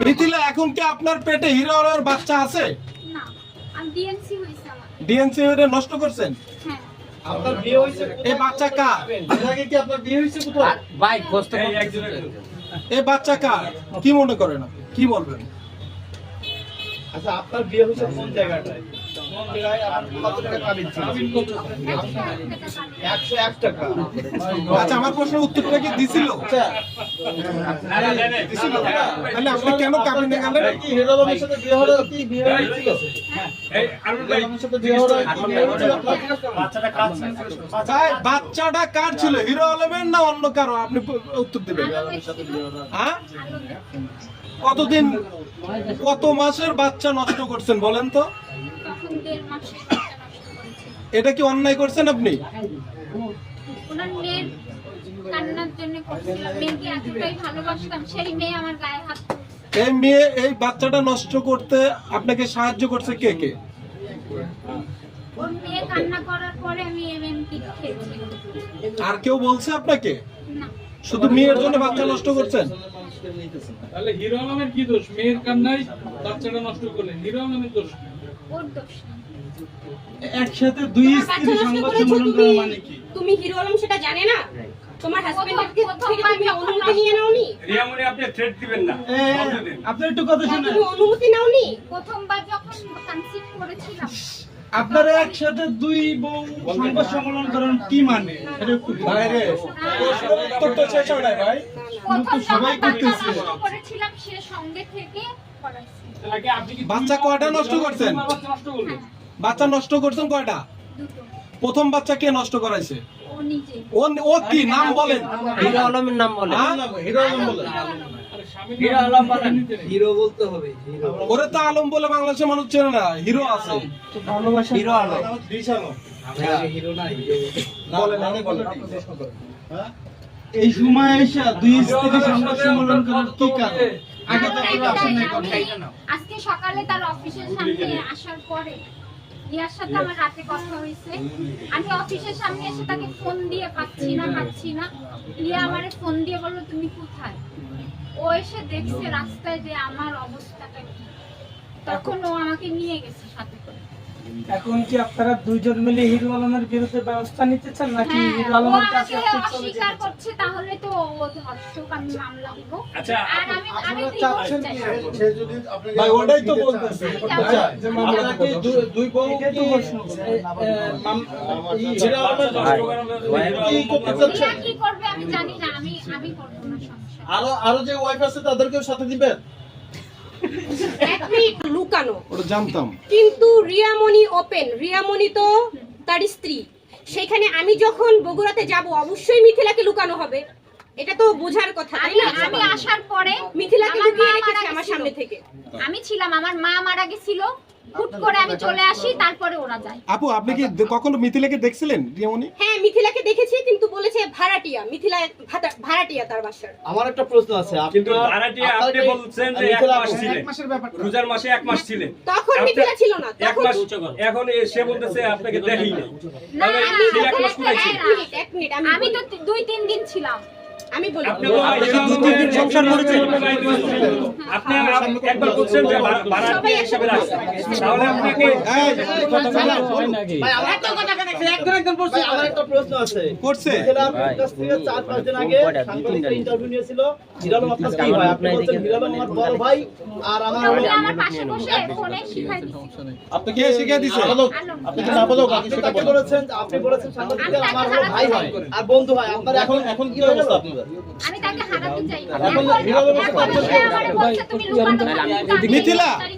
মিথিলা এখন কি আপনার পেটে হিরো আলমের বাচ্চা আছে? না আমি ডিএনসি হয়েছে আমার। ডিএনসি ওটা নষ্ট করছেন? হ্যাঁ। আপনার বিয়ে হয়েছে এই বাচ্চা কার? আগে কি আপনার বিয়ে হয়েছে কোথাও ভাই কষ্ট এই বাচ্চা কার? কি মনে করেন আপনি? কি বলবেন? আচ্ছা আপনার বিয়ে হয়েছে কোন জায়গাটায়? আচ্ছা আমার প্রশ্নের উত্তরটা কি দিছিল? তাহলে আপনি কেন কাবিনে এটা কি হিরো সাথে বিয়ে হলো কি বিয়ে হয়েছিল বাচ্চাটা কার ছিল? হিরো আলমের না অন্য কারও? আপনি উত্তর দেবেন। হ্যাঁ? কতদিন কত মাসের বাচ্চা নষ্ট করছেন বলেন তো? তখন দেড় মাসে বাচ্চা নষ্ট করেছে। এটা কি অন্যায় করছেন আপনি? ওনার মেয়ের কান্নার জন্য করছিলাম। মেয়েকে এতটাই ভালোবাসতাম সেই মেয়ে আমার গায়ে হাত এই মেয়ে এই বাচ্চাটা নষ্ট করতে আপনাকে সাহায্য করছে কে কে? ওর মেয়ে কান্না করার পরে আমি এমএমপি খেয়েছি। আর কেউ বলছে আপনাকে? না। শুধু মেয়ের জন্য বাচ্চা নষ্ট করছেন? তাহলে হিরো আলমের কি দোষ? মেয়ের কান্নাই বাচ্চাটা নষ্ট করলেন হিরো আলমের দোষ কি? ওর দোষ একসাথে দুই তোমার বাচ্চা নষ্ট মানে তুমি তুমি হিরো আলম সেটা জানে না? তোমার হাজবেন্ডের থেকে তুমি অনুমতি নিয়ে নাওনি? রিয়ামনি আপনি থ্রেট দিবেন না। আপনি একটু কথা শুনুন। তুমি অনুমতি নাওনি? প্রথমবার যখন কনসিভ করেছিলাম আপনারা একসাথে দুই বউ সংবাদ সম্মেলন করেন কি মানে? এটা একটু বাইরে উত্তরটা শেষ হয় নাই ভাই? প্রথম সবাই করতেছে। বাচ্চা কয়টা নষ্ট করছেন? বাচ্চা নষ্ট করলেন? বাচ্চা নষ্ট করছেন কয়টা? প্রথম বাচ্চা কে নষ্ট করাইছে? ও নিজে। ও ও কি? নাম বলেন। হিরো আলমের নাম বলে হ্যাঁ? হিরো আলম বলে আরে স্বামীর হিরো আলম বলেন। হিরো বলতে হবে ওরে তো আলম বলে বাংলাদেশের মানুষ চেনে না হিরো আছে। হিরো আলম। হিরো নাই বলেন আগে বলেন। এই সময় এসে দুই স্ত্রী সংবাদ সম্মেলন করার কি কারণ? আগে তো আসেন নাই একটাই, কথা আমি আজকে সকালে তার অফিসের সামনে আসার পরে রিয়ার সাথে আমার রাতে কথা হয়েছে। আমি অফিসের সামনে এসে তাকে ফোন দিয়ে পাচ্ছি না পাচ্ছি না। রিয়া আমারে ফোন দিয়ে বলল তুমি কোথায়? ও এসে দেখছে রাস্তায় যে আমার অবস্থাটা কি। তখন ও আমাকে নিয়ে গেছে সাথে করে। এখন কি আপনারা দুইজন মিলে হিরো আলমের বিরুদ্ধে ব্যবস্থা নিতে চান নাকি হ্যাঁ, হিরো আলমের কাছে অস্বীকার করছে তাহলে তো ও আমি মামলা দিব আচ্ছা, আর আমি আমি চাচ্ছেন কি? সে যদি আপনাকে ভাই ওটাই তো বলতেছে। আচ্ছা যে মামলা কি দুই- দুই বউ এটাই তো প্রশ্ন। এ, এ, মাম- ই, কি করতে চাচ্ছেন? কি করবে আমি জানি না আমি আমি করব না সংসার আরও আরও যে ওয়াইফ আছে তাদেরকেও সাথে দিবেন? লুকানো। ওটা জানতাম। কিন্তু রিয়ামণি ওপেন রিয়ামণি তো তার স্ত্রী। সেখানে আমি যখন বগুড়াতে যাব অবশ্যই মিথিলাকে লুকানো হবে। এটা তো বোঝার কথা তাই আমি না? আমি আসার পরে মিথিলাকে লুকিয়ে রেখেছে মারা আমার সামনে থেকে। আমি ছিলাম আমার মা মারা গেছিল। হুট করে আমি চলে আসি তারপরে ওরা যায়। আপু আপনি কি কখনো মিথিলাকে দেখছিলেন হ্যাঁ মিথিলাকে দেখেছি কিন্তু বলেছে ভাড়াটিয়া মিথিলা ভাড়াটিয়া তার বাসার। আমার একটা প্রশ্ন আছে কিন্তু ভাড়াটিয়া আপনি বলছেন যে এক মাস ছিলেন। রোজার মাসে এক মাস ছিলেন। তখন মিথিলা ছিল না এক মাস এখন সে বলতেছে আপনাকে দেখিনি। না আমি এক মাস এক মিনিট আমি তো দুই তিন দিন ছিলাম। আমি বলি। সংসার করেছেন? আপনি একবার বলছেন যে ভাড়া- ভাড়াটিয়া রাখছেন তাহলে আপনাকে কথা বলেন। ভাই, আমার একটা কথা ভাই, আমার একটা প্রশ্ন আছে। করছে? মিথিলা কাছ থেকে চার পাঁচ দিন আগে সাংবাদিকরা ইন্টারভিউ নিয়েছিল। হিরালম আপনার কি ভাই আপনি বলছেন হিরালম আমার বড় ভাই আর আমার আমার পাশে বসে ফোনে শিখাই দিচ্ছে। আপনি কে শিখিয়ে দিছে? আপনি কি নাবালক আপনি তাকে বলেছেন আপনি বলেছেন সাংবাদিকরা আমার তাকে ভাই হয় আর বন্ধু হয়। আপনার এখন এখন কি অবস্থা আপনাদের? আমি তাকে হারাতে চাই। না। এখন এখন হিরো আলম এখন সে তুমি লুকানো মিথিলা, তাড়াতাড়ি